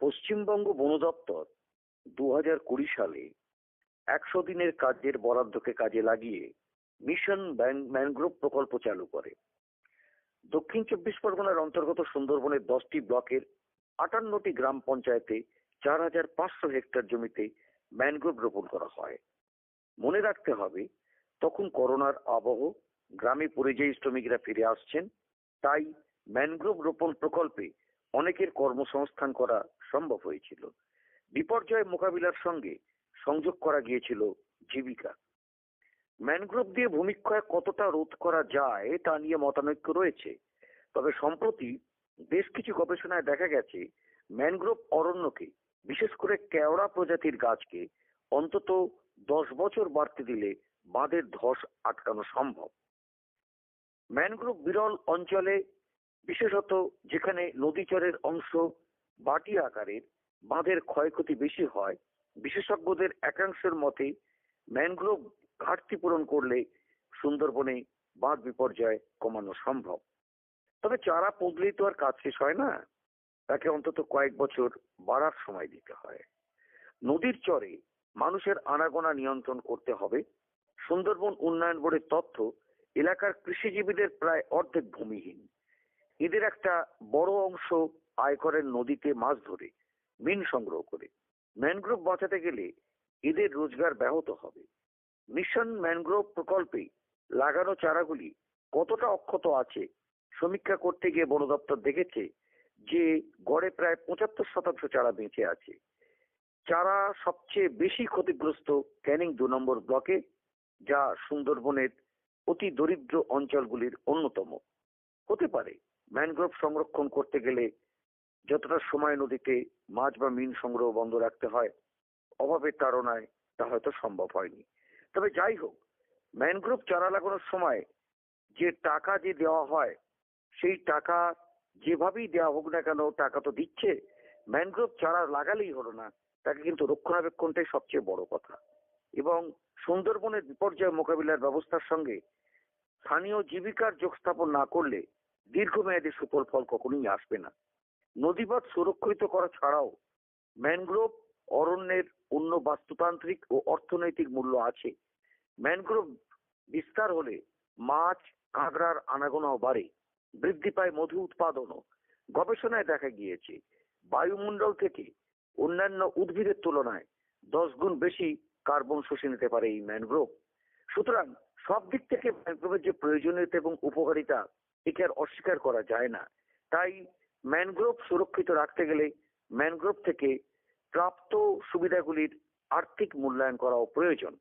পশ্চিমবঙ্গ বন দপ্তর দু হাজার কুড়ি সালে একশো দিনের কাজের বরাদ্দকে কাজে লাগিয়ে মিশন ম্যানগ্রোভ প্রকল্প চালু করে। দক্ষিণ চব্বিশ পরগনার অন্তর্গত সুন্দরবনের দশটি ব্লকের আটান্নটি গ্রাম পঞ্চায়েতে চার হাজার পাঁচশো হেক্টর জমিতে ম্যানগ্রোভ রোপণ করা হয়। মনে রাখতে হবে, তখন করোনার আবহ, গ্রামে পরিযায়ী শ্রমিকরা ফিরে আসছেন, তাই ম্যানগ্রোভ রোপণ প্রকল্পে অনেকের কর্মসংস্থান করা সম্ভব হয়েছিল। বিপর্যয় মোকাবিলার সঙ্গে সংযোগ করা গিয়েছিল জীবিকা। ম্যানগ্রোভ দিয়ে ভূমিক্ষয় কতটা রোধ করা যায় তা নিয়ে মতানৈক্য রয়েছে। তবে সম্প্রতি বেশ কিছু গবেষণায় দেখা গেছে, ম্যানগ্রোভ অরণ্যকে, বিশেষ করে কেওড়া প্রজাতির গাছকে, অন্তত দশ বছর বাড়তে দিলে বাঁধের ধস আটকানো সম্ভব। ম্যানগ্রোভ বিরল অঞ্চলে, বিশেষত যেখানে নদীচরের অংশ বাটি আকারের বাঁধের ক্ষয়ক্ষতি বেশি হয়, বিশেষজ্ঞদের একাংশের মতে ম্যানগ্রোভ ঘাটতি পূরণ করলে সুন্দরবনে বাঁধ বিপর্যয় কমানো সম্ভব। তবে চারা পদলেই তো আর কাজ শেষ হয় না। তাকে অন্তত কয়েক বছর বাড়ার সময় দিতে হয়। নদীর চরে মানুষের আনাগোনা নিয়ন্ত্রণ করতে হবে। সুন্দরবন উন্নয়ন বোর্ডের তথ্য এলাকার কৃষিজীবীদের প্রায় অর্ধেক ভূমিহীন। এদের একটা বড় অংশ আয় করেন নদীতে মাছ ধরে, মিন সংগ্রহ করে। ম্যানগ্রোভ বাঁচাতে গেলে এদের রোজগার ব্যাহত হবে। মিশন ম্যানগ্রোভ প্রকল্পে লাগানো চারাগুলি কতটা অক্ষত আছে সমীক্ষা করতে গিয়ে বন দপ্তর দেখেছে যে, গড়ে প্রায় পঁচাত্তর শতাংশ চারা বেঁচে আছে। চারা সবচেয়ে বেশি ক্ষতিগ্রস্ত ক্যানিং দু নম্বর ব্লকে, যা সুন্দরবনের অতি দরিদ্র অঞ্চলগুলির অন্যতম। হতে পারে, ম্যানগ্রোভ সংরক্ষণ করতে গেলে যতটা সময় নদীতে মাছ বা মিন সংগ্রহ বন্ধ রাখতে হয়, অভাবের তাড়নায় তা হয়তো সম্ভব হয়নি। তবে যাই হোক, ম্যানগ্রোভ চারা লাগানোর সময় যে টাকা যে দেওয়া হয়, সেই টাকা যেভাবেই দেওয়া হোক না কেন টাকা তো দিচ্ছে, ম্যানগ্রোভ চারা লাগালেই হলো না, তাকে কিন্তু রক্ষণাবেক্ষণটাই সবচেয়ে বড় কথা। এবং সুন্দরবনের বিপর্যয় মোকাবিলার ব্যবস্থার সঙ্গে স্থানীয় জীবিকার যোগস্থাপন না করলে দীর্ঘমেয়াদী সুফল ফল কখনোই আসবে না। নদীপথ সুরক্ষিত করা ছাড়াও ম্যানগ্রোভ অরণ্যের অন্য বাস্তুতান্ত্রিক ও অর্থনৈতিক মূল্য আছে। ম্যানগ্রোভ বিস্তার হলে মাছ, কাঁকড়ার আনাগোনাও বাড়ে, বৃদ্ধি পায় মধু উৎপাদনও। গবেষণায় দেখা গিয়েছে, বায়ুমণ্ডল থেকে অন্যান্য উদ্ভিদের তুলনায় দশ গুণ বেশি কার্বন শুষে নিতে পারে এই ম্যানগ্রোভ। সুতরাং সব দিক থেকে ম্যানগ্রোভের যে প্রয়োজনীয়তা এবং উপকারিতা একে আর অস্বীকার করা যায় না। তাই ম্যানগ্রোভ সুরক্ষিত রাখতে গেলে ম্যানগ্রোভ থেকে প্রাপ্ত সুবিধাগুলির আর্থিক মূল্যায়ন করাও প্রয়োজন।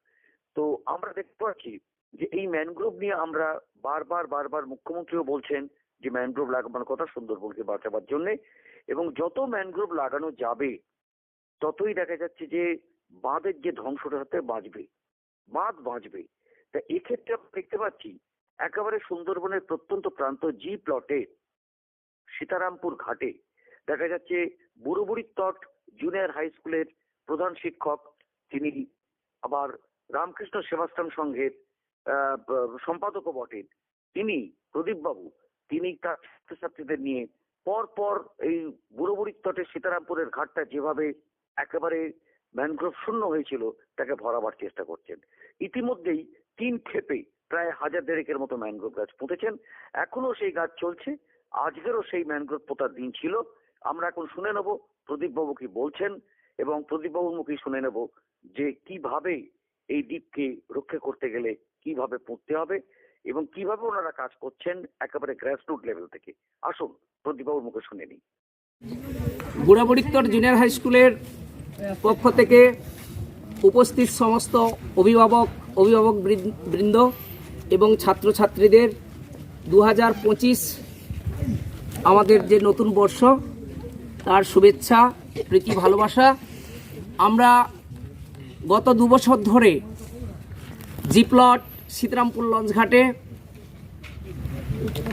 তো আমরা দেখতে পাচ্ছি যে এই ম্যানগ্রোভ নিয়ে আমরা বারবার বারবার মুখ্যমন্ত্রীও বলছেন যে ম্যানগ্রোভ লাগানোর কথা সুন্দরবনকে বাঁচাবার জন্য এবং যত ম্যানগ্রোভ লাগানো যাবে, ততই দেখা যাচ্ছে যে বাঁধের যে ধ্বংসটা হতে বাঁচবে, বাঁধ বাঁচবে। তা এক্ষেত্রে আমরা দেখতে পাচ্ছি একেবারে সুন্দরবনের প্রত্যন্ত প্রান্ত জি প্লটে সীতারামপুর ঘাটে দেখা যাচ্ছে বুড়োবুড়ির তট জুনিয়র হাই স্কুলের প্রধান শিক্ষক, তিনি আবার রামকৃষ্ণ সেবাশ্রম সংঘের সম্পাদকও বটেন। তিনি প্রদীপ বাবু তিনি তার ছাত্রছাত্রীদের নিয়ে পর পর এই বুড়োবুড়ির তটে সীতারামপুরের ঘাটটা যেভাবে একেবারে ম্যানগ্রোভ শূন্য হয়েছিল, তাকে ভরাবার চেষ্টা করছেন। ইতিমধ্যেই তিন ক্ষেপে প্রায় হাজার দেড়েকের মতো ম্যানগ্রোভ গাছ পুঁতেছেন। এখনও সেই গাছ চলছে। আজকেরও সেই ম্যানগ্রোভ পোতার দিন ছিল। আমরা এখন শুনে নেব প্রদীপ বাবু কি বলছেন এবং প্রদীপ বাবুর মুখেই শুনে নেব যে কীভাবে এই দ্বীপকে রক্ষা করতে গেলে কীভাবে পুঁততে হবে এবং কীভাবে ওনারা কাজ করছেন একেবারে গ্রাসরুট লেভেল থেকে। আসুন প্রদীপ বাবুর মুখে শুনে নিই। বুড়াবড়িত্তর জুনিয়র হাই স্কুলের পক্ষ থেকে উপস্থিত সমস্ত অভিভাবক অভিভাবক বৃন- বৃন্দ এবং ছাত্রছাত্রীদের দু হাজার পঁচিশ আমাদের যে নতুন বর্ষ, তার শুভেচ্ছা, প্রীতি, ভালোবাসা। আমরা গত দু বছর ধরে জিপ্লট সীতারামপুর লঞ্চঘাটে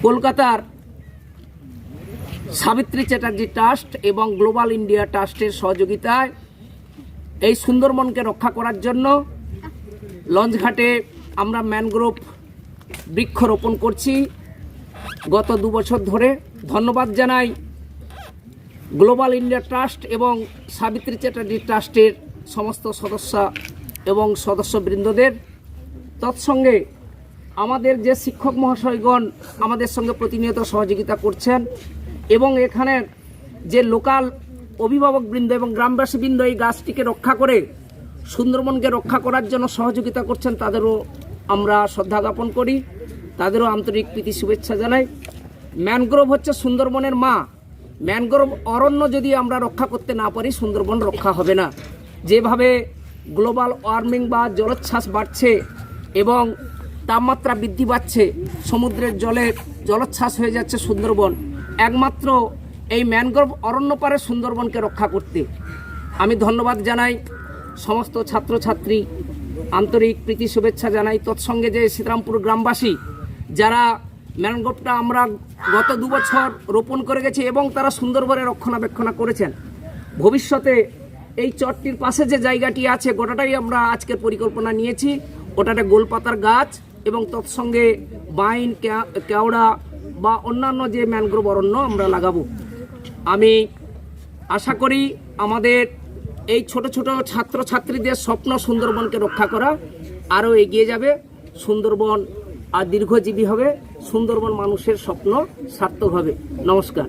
কলকাতার সাবিত্রী চ্যাটার্জি ট্রাস্ট এবং গ্লোবাল ইন্ডিয়া ট্রাস্টের সহযোগিতায় এই সুন্দরবনকে রক্ষা করার জন্য লঞ্চঘাটে আমরা ম্যানগ্রোভ বৃক্ষরোপণ করছি। গত দু বছর ধরে ধন্যবাদ জানাই গ্লোবাল ইন্ডিয়া ট্রাস্ট এবং সাবিত্রী চ্যাটার্জি ট্রাস্টের সমস্ত সদস্য এবং সদস্যবৃন্দদের। তৎসঙ্গে আমাদের যে শিক্ষক মহাশয়গণ আমাদের সঙ্গে প্রতিনিয়ত সহযোগিতা করছেন এবং এখানের যে লোকাল অভিভাবকবৃন্দ এবং গ্রামবাসীবৃন্দ এই গাছটিকে রক্ষা করে, সুন্দরবনকে রক্ষা করার জন্য সহযোগিতা করছেন, তাদেরও আমরা শ্রদ্ধা জ্ঞাপন করি। তাদেরও আন্তরিক প্রীতি, শুভেচ্ছা জানাই। ম্যানগ্রোভ হচ্ছে সুন্দরবনের মা। ম্যানগ্রোভ অরণ্য যদি আমরা রক্ষা করতে না পারি, সুন্দরবন রক্ষা হবে না। যেভাবে গ্লোবাল ওয়ার্মিং বা জলোচ্ছ্বাস বাড়ছে এবং তাপমাত্রা বৃদ্ধি পাচ্ছে, সমুদ্রের জলে জলোচ্ছ্বাস হয়ে যাচ্ছে সুন্দরবন, একমাত্র এই ম্যানগ্রোভ অরণ্য পারে সুন্দরবনকে রক্ষা করতে। আমি ধন্যবাদ জানাই সমস্ত ছাত্রছাত্রী, আন্তরিক প্রীতি, শুভেচ্ছা জানাই। তৎসঙ্গে যে শ্রীরামপুর গ্রামবাসী যারা ম্যানগ্রোভটা আমরা গত দু বছর রোপণ করে গেছি এবং তারা সুন্দরবনে রক্ষণাবেক্ষণ করেছেন। ভবিষ্যতে এই চরটির পাশে যে জায়গাটি আছে গোটাটাই আমরা আজকের পরিকল্পনা নিয়েছি। ওটাতে গোলপাতার গাছ এবং তৎসঙ্গে বাইন কেওড়া বা অন্যান্য যে ম্যানগ্রোভ অরণ্য আমরা লাগাবো। আমি আশা করি আমাদের এই ছোট ছোট ছাত্রছাত্রীদের স্বপ্ন সুন্দরবনকে রক্ষা করা আরও এগিয়ে যাবে। সুন্দরবন আর দীর্ঘজীবী হবে সুন্দরবন মানুষের স্বপ্ন সার্থক হবে। নমস্কার।